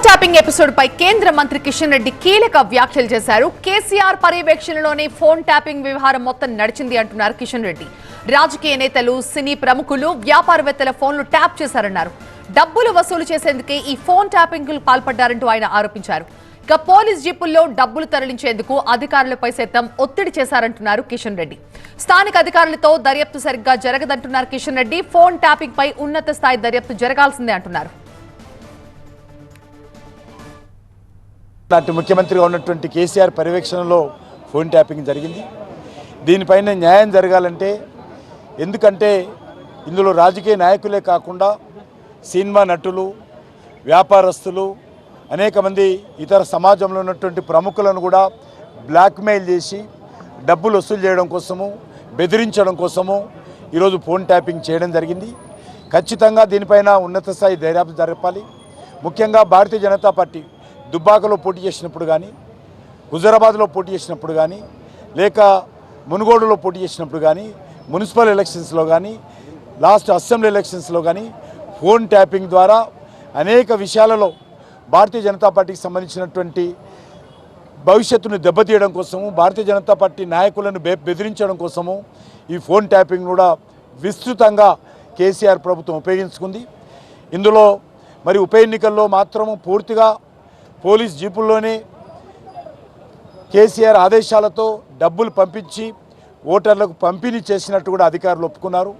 Phone tapping episode పై కేంద్ర మంత్రి కిషన్ రెడ్డి కీలక వ్యాఖ్యలు చేశారు. కేసీఆర్ పర్యవేక్షణలోనే ఫోన్ ట్యాపింగ్ వ్యవహారం మొత్తం నడిచింది అంటున్నారు కిషన్ రెడ్డి. రాజకీయ నేతలు సినీ ప్రముఖులు వ్యాపారవేత్తల ఫోన్లు ట్యాప్ చేశారన్నారు. డబ్బులు వసూలు చేసేందుకే ఈ ఫోన్ ట్యాపింగ్ పాల్పడ్డారంటూ ఆయన ఆరోపించారు. ఇక పోలీస్ జీపుల్లో డబ్బులు తరలించేందుకు అధికారులపై సైతం ఒత్తిడి చేశారంటున్నారు కిషన్ రెడ్డి. స్థానిక అధికారులతో దర్యాప్తు సరిగ్గా జరగదంటున్నారు కిషన్ రెడ్డి. ఫోన్ ట్యాపింగ్ పై ఉన్నత స్థాయి దర్యాప్తు జరగాల్సిందే అంటున్నారు. నాటి ముఖ్యమంత్రిగా ఉన్నటువంటి కేసీఆర్ పర్యవేక్షణలో ఫోన్ ట్యాపింగ్ జరిగింది. దీనిపైన న్యాయం జరగాలంటే ఎందుకంటే ఇందులో రాజకీయ నాయకులే కాకుండా సినిమా నటులు వ్యాపారస్తులు అనేక మంది ఇతర సమాజంలో ఉన్నటువంటి ప్రముఖులను కూడా బ్లాక్మెయిల్ చేసి డబ్బులు వసూలు చేయడం కోసము బెదిరించడం కోసము ఈరోజు ఫోన్ ట్యాపింగ్ చేయడం జరిగింది. ఖచ్చితంగా దీనిపైన ఉన్నత స్థాయి దర్యాప్తు జరపాలి. ముఖ్యంగా భారతీయ జనతా పార్టీ దుబ్బాకలో పోటీ చేసినప్పుడు కానీ హుజరాబాద్లో పోటీ చేసినప్పుడు కానీ లేక మునుగోడులో పోటీ చేసినప్పుడు కానీ మున్సిపల్ ఎలక్షన్స్లో కానీ లాస్ట్ అసెంబ్లీ ఎలక్షన్స్లో కానీ ఫోన్ ట్యాపింగ్ ద్వారా అనేక విషయాలలో భారతీయ జనతా పార్టీకి సంబంధించినటువంటి భవిష్యత్తును దెబ్బతీయడం కోసము భారతీయ జనతా పార్టీ నాయకులను బె బెదిరించడం కోసము ఈ ఫోన్ ట్యాపింగ్ కూడా విస్తృతంగా కేసీఆర్ ప్రభుత్వం ఉపయోగించుకుంది. ఇందులో మరి ఉప ఎన్నికల్లో మాత్రము పూర్తిగా పోలీస్ జీపుల్లోనే కేసీఆర్ ఆదేశాలతో డబ్బులు పంపించి ఓటర్లకు పంపిణీ చేసినట్టు కూడా అధికారులు ఒప్పుకున్నారు.